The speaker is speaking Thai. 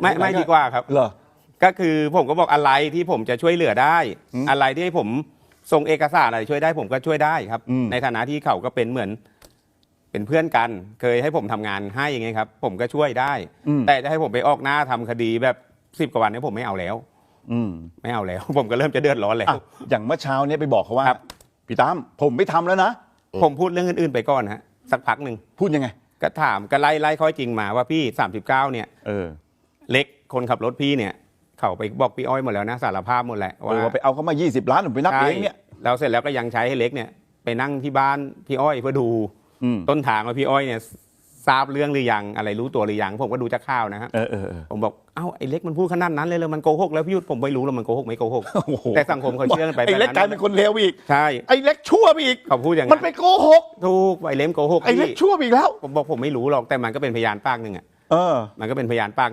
ไม่ไม่ดีกว่าครับ เหรอ ก็คือผมก็บอกอะไรที่ผมจะช่วยเหลือได้อืมอะไรที่ให้ผมส่งเอกสารอะไรช่วยได้ผมก็ช่วยได้ครับ อืม ในฐานะที่เขาก็เป็นเหมือน เป็นเพื่อนกัน เคยให้ผมทำงานให้ยังไงครับ ผมก็ช่วยได้อืมแต่จะให้ผมไปออกหน้าทำคดีแบบสิบกว่าวันนี้ผมไม่เอาแล้ว อืมไม่เอาแล้ว ผมก็เริ่มจะเดือดร้อนแล้ว อะอย่างเมื่อเช้าเนี้ไปบอกเขาว่าครับ พี่ตั้มผมไม่ทำแล้วนะผมพูดเรื่องอื่นๆไปก่อนฮะสักพักหนึ่งพูดยังไง ก็ถามก็ไล่ไล่ข้อจริงมาว่าพี่ 39เนี่ย เออ เล็กคนขับรถพี่เนี่ย เขาไปบอกพี่อ้อยหมดแล้วนะสารภาพหมดแหละเออว่าไปเอาเขามา 20 ล้านผมไปนับเองเนี่ยใช่แล้วเสร็จแล้วก็ยังใช้ให้เล็กเนี่ยไปนั่งที่บ้านพี่อ้อยเพื่อดูอืม ต้นทางว่าพี่อ้อยเนี่ยทราบเรื่องหรือยังอะไรรู้ตัวหรือยังผมก็ดูจากข่าวนะฮะ เออเออเออ ผมบอก เอ้า ไอ้เล็กมันพูดขนาดนั้นเลยเลยมันโกหกแล้วพี่ยุทธผมไม่รู้แล้วมันโกหกไม่โกหก โอ้โห แต่สังคมเขาเชื่อกันไปไอ้เล็กแบบนั้นกลายเป็นคนเลวอีก ใช่ ไอ้เล็กชั่วไปอีก เขาพูดอย่างมันนั้นไปโกหก ถูกไอ้เล็กโกหกไอ้เล็กพี่ชั่วไปอีกแล้ว ผมบอกผมไม่รู้หรอกแต่มันก็เป็นพยานปากหนึ่งอะ เออ มันก็เป็นพยานปาก